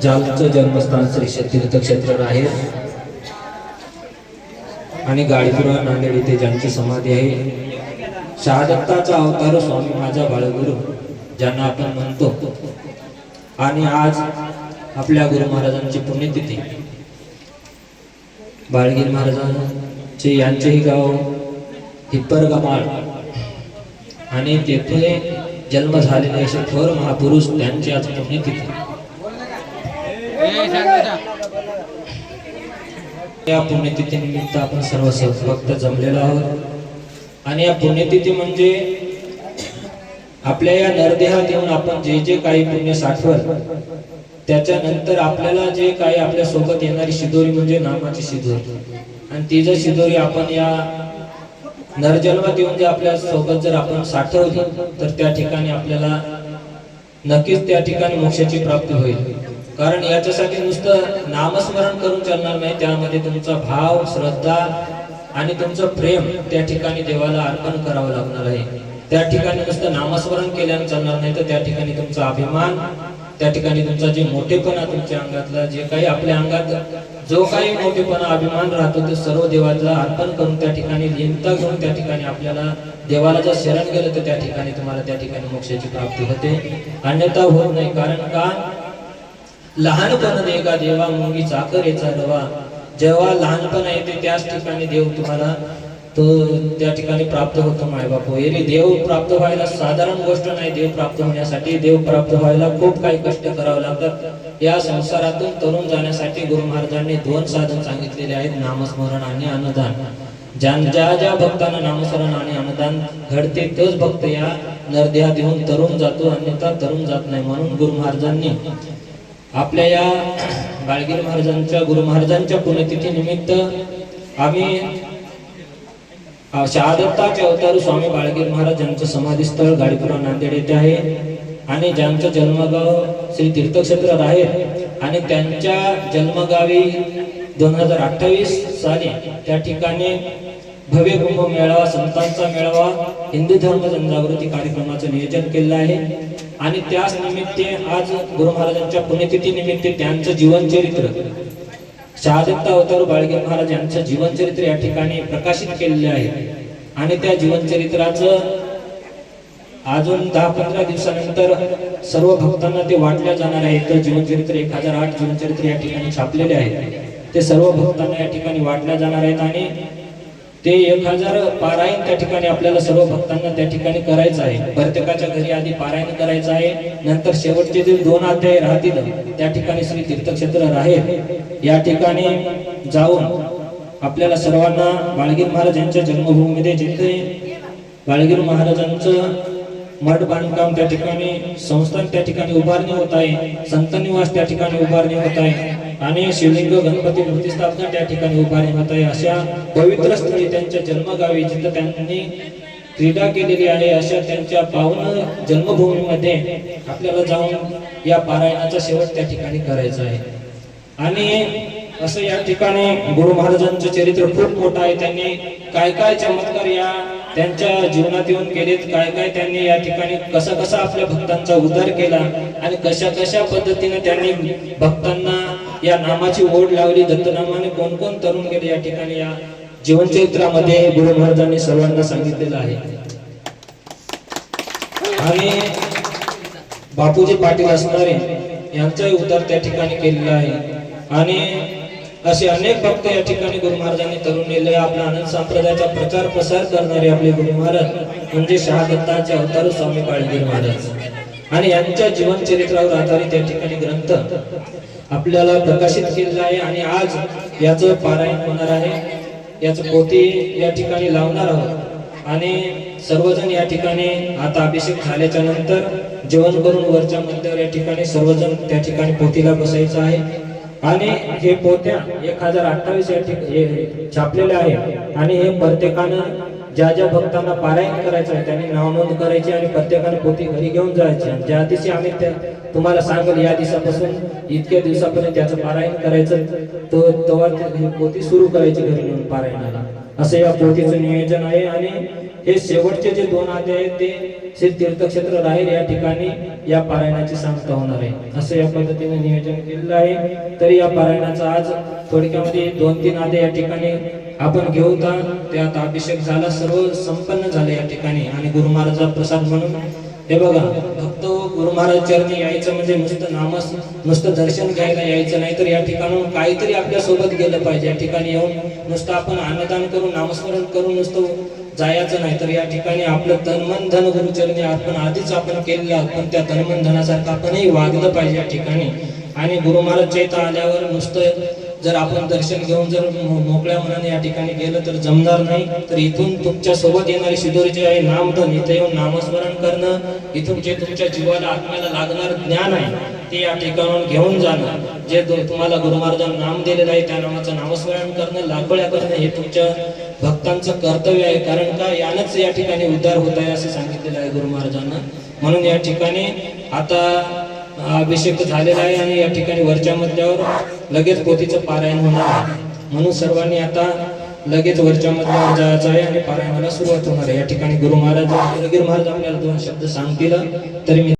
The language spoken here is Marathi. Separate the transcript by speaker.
Speaker 1: जालचं जन्मस्थान श्री तीर्थ क्षेत्र आहे. आणि गाडीपुरा नांदेड येथे ज्यांची समाधी आहे. शहादत्ताचा अवतार स्वामी माझा बाळगुरु ज्यांना आपण म्हणतो. आणि आज आपल्या गुरु महाराजांची पुण्यतिथी. बाळगीर महाराजांचे यांचेही गाव हिप्पर गमाळ आणि तेथे जन्म झालेले असे थोर महापुरुष त्यांची आज पुण्यतिथी. या पुण्यतिथी निमित्त आपण सर्व भक्त जमलेलो आहोत. आणि या पुण्यतिथी म्हणजे आपल्या या नरदेहात येऊन आपण जे जे काही पुण्य साठवत त्याच्यानंतर आपल्याला जे काही आपल्यासोबत येणारी शिदोरी म्हणजे नामाची शिदोरी. आणि ती जर शिदोरी आपण या नरजन्मात येऊन जे आपल्यासोबत जर आपण साठवली तर त्या ठिकाणी आपल्याला नक्कीच त्या ठिकाणी मोक्षाची प्राप्ती होईल. कारण याच्यासाठी नुसतं नामस्मरण करून चालणार नाही त्यामध्ये तुमचा भाव श्रद्धा आणि तुमचं प्रेम त्या ठिकाणी देवाला अर्पण करावं लागणार आहे. त्या ठिकाणी नुसतं नामस्मरण केल्याने चालणार नाही तर त्या ठिकाणी तुमचा अभिमान त्या ठिकाणी तुमचा जे मोठेपणा तुमच्या अंगातला जे काही आपल्या अंगात जो काही मोठेपणा अभिमान राहतो ते सर्व देवाला अर्पण करून त्या ठिकाणी लिंता घेऊन त्या ठिकाणी आपल्याला देवाला जर शरण गेलं तर त्या ठिकाणी तुम्हाला त्या ठिकाणी मोक्षाची प्राप्ती होते. अन्यथा होत नाही. कारण का? लहानपण देगा देवा मुंगी चाकरेचा रवा जेव्हा लहानपण येते त्याच ठिकाणी देव तुम्हाला तो त्या ठिकाणी प्राप्त होतो मायबाप एरी देव प्राप्त व्हायला साधारण गोष्ट नाही देव प्राप्त होण्यासाठी देव प्राप्त व्हायला खूप काही कष्ट करावे लागतात. या संसारातून तरुण जाण्यासाठी गुरु महाराजांनी दोन साधन सांगितलेले आहेत नामस्मरण आणि अनुदान. ज्या ज्या ज्या भक्तांना नामस्मरण आणि अनुदान घडते तोच भक्त या नरदेहात येऊन तरुण जातो अन्यथा तरुण जात नाही म्हणून गुरु महाराजांनी आपल्या या बाळगीर महाराजांच्या गुरु महाराजांच्या पुण्यतिथी निमित्त आम्ही शहादत्ताचे अवतार स्वामी बाळगीर महाराज यांचं समाधीस्थळ गाडीपुरा नांदेड येथे आहे. आणि ज्यांचं जन्मगाव श्री तीर्थक्षेत्र आहे आणि त्यांच्या जन्मगावी दोन हजार अठ्ठावीस साली त्या ठिकाणी भव्य कुंभ मेळावा संतांचा मेळावा हिंदू धर्म जनजागृती कार्यक्रमाचं नियोजन केलं आहे. आणि त्याच निमित्ते आज गुरु महाराजांच्या पुण्यतिथी निमित्त त्यांचं जीवनचरित्र शहादत्ता अवतार बाळगे महाराज यांचं जीवनचरित्र या ठिकाणी प्रकाशित केलेले आहे. आणि त्या जीवनचरित्राचं अजून दहा पंधरा दिवसानंतर सर्व भक्तांना ते वाटल्या जाणार आहे. तर जीवनचरित्र एक हजार आठ जीवनचरित्र या ठिकाणी छापलेले आहे. ते सर्व भक्तांना या ठिकाणी वाटल्या जाणार आहेत आणि ते एक हजार पारायण त्या ठिकाणी आपल्याला सर्व भक्तांना त्या ठिकाणी करायचं आहे. प्रत्येकाच्या घरी आधी पारायण करायचं आहे. नंतर शेवटचे जे दोन अध्याय राहतील त्या ठिकाणी श्री तीर्थक्षेत्र राहील. या ठिकाणी जाऊन आपल्याला सर्वांना बाळगीर महाराज यांच्या जन्मभूमीमध्ये जिथे बाळगीर महाराजांचं मठ बांधकाम त्या ठिकाणी संस्थान त्या ठिकाणी उभारणी होत आहे संत निवास त्या ठिकाणी उभारणी होत आहे. आणि शिवलिंग गणपती मूर्ती स्थापना त्या ठिकाणी उभारण्यात होत आहे. अशा पवित्र स्थळी त्यांच्या जन्मगावी जिथं त्यांनी क्रीडा केलेली आहे अशा त्यांच्या पावन जन्मभूमीमध्ये आपल्याला जाऊन या पारायणाचा शेवट त्या ठिकाणी करायचा आहे. आणि असं या ठिकाणी गुरु महाराजांचं चरित्र खूप मोठं आहे. त्यांनी काय काय चमत्कार या त्यांच्या जीवनात येऊन केलेत काय काय त्यांनी या ठिकाणी कसा कसा आपल्या भक्तांचा उद्धार केला आणि कशा कशा पद्धतीने त्यांनी भक्तांना या नामाची ओढ लावली. दत्तनामाने कोण कोण तरुण गेले या ठिकाणी? या जीवनचरित्रामध्ये गुरु महाराजांनी सर्वांना सांगितलेलं आहे. आणि बापूजी पाटील असणारे यांचाही उतार त्या ठिकाणी केलेला आहे. आणि असे अनेक भक्त या ठिकाणी गुरु महाराजांनी तरुण नेले. आपला आनंद संप्रदायाचा प्रचार प्रसार करणारे आपले गुरु महाराज म्हणजे शहादत्ताचे अवतार स्वामी काळगीर महाराज. आणि यांच्या जीवन चरित्रावर आधारित त्या ठिकाणी ग्रंथ आपल्याला प्रकाशित केलेला आहे. आणि आज याचं पारायण होणार आहे. याचं पोती या ठिकाणी लावणार आहोत. आणि सर्वजण या ठिकाणी आता अभिषेक झाल्याच्यानंतर जेवण करून वरच्या मंदिर या ठिकाणी सर्वजण त्या ठिकाणी पोतीला बसायचं आहे. आणि हे पोत्या एक हजार अठ्ठावीस या ठिकाणी छापलेले आहे आणि हे प्रत्येकानं ज्या ज्या भक्तांना पारायण करायचं आहे त्यांनी नाव नोंद करायची आणि प्रत्येकाने पोती घरी घेऊन जायची. आणि ज्या दिवशी आम्ही त्या तुम्हाला सांगेल या दिवसापासून इतक्या दिवसापर्यंत त्याचं पारायण करायचं तो तेव्हा पोती सुरू करायची घरी नेऊन पारायणाला. असं या पोतीचं नियोजन आहे आणि हे शेवटचे जे दोन अध्याय आहेत ते श्री तीर्थक्षेत्र राहील या ठिकाणी या पारायणाची सांगता होणार आहे. असं या पद्धतीने नियोजन केलेलं आहे. तरी या पारायणाचा आज थोडक्यामध्ये दोन तीन अध्याय या ठिकाणी आपण घेऊ का त्यात अभिषेक झाला सर्व संपन्न झाले या ठिकाणी. आणि गुरु महाराजा प्रसाद म्हणून हे बघा फक्त हो, गुरु महाराज चरणी यायचं म्हणजे नुसतं नामस नुसतं दर्शन घ्यायला यायचं. नाही तर या ठिकाणून काहीतरी आपल्यासोबत गेलं पाहिजे. या ठिकाणी येऊन नुसतं आपण अन्नदान करून नामस्मरण करून नुसतं जायचं नाही तर या ठिकाणी आपलं तन मन धन गुरुचरणी अर्पण आधीच आपण केलेलं आहोत त्या तन मन धनासारखं आपणही वागलं पाहिजे या ठिकाणी. आणि गुरु महाराज चैता आल्यावर नुसतं जर आपण दर्शन घेऊन जर मोकळ्या मनाने या ठिकाणी गेलं तर जमणार नाही. तर इथून तुमच्यासोबत येणारे शिदोरीचे आहे नामधन इथे येऊन नामस्मरण करणं इथून जे तुमच्या जीवाला आत्म्याला लागणार ज्ञान आहे ते या ठिकाणून घेऊन जाणं जे तुम्हाला गुरु महाराजांना नाम दिलेलं आहे त्या नामाचं नामस्मरण करणं लाखोळ्या करणं हे तुमच्या भक्तांचं कर्तव्य आहे. कारण का यानंच या ठिकाणी उद्धार होत आहे असं सांगितलेलं आहे गुरु महाराजांना म्हणून या ठिकाणी आता अभिषेक झालेला आहे आणि या ठिकाणी वरच्या मजल्यावर लगेच पोथीचं पारायण होणार आहे. म्हणून सर्वांनी आता लगेच वरच्या मजल्यावर जायचं आहे आणि पारायणाला सुरुवात होणार आहे. या ठिकाणी गुरु महाराज गुरु महाराज आपल्याला दोन शब्द सांगतील तरी मी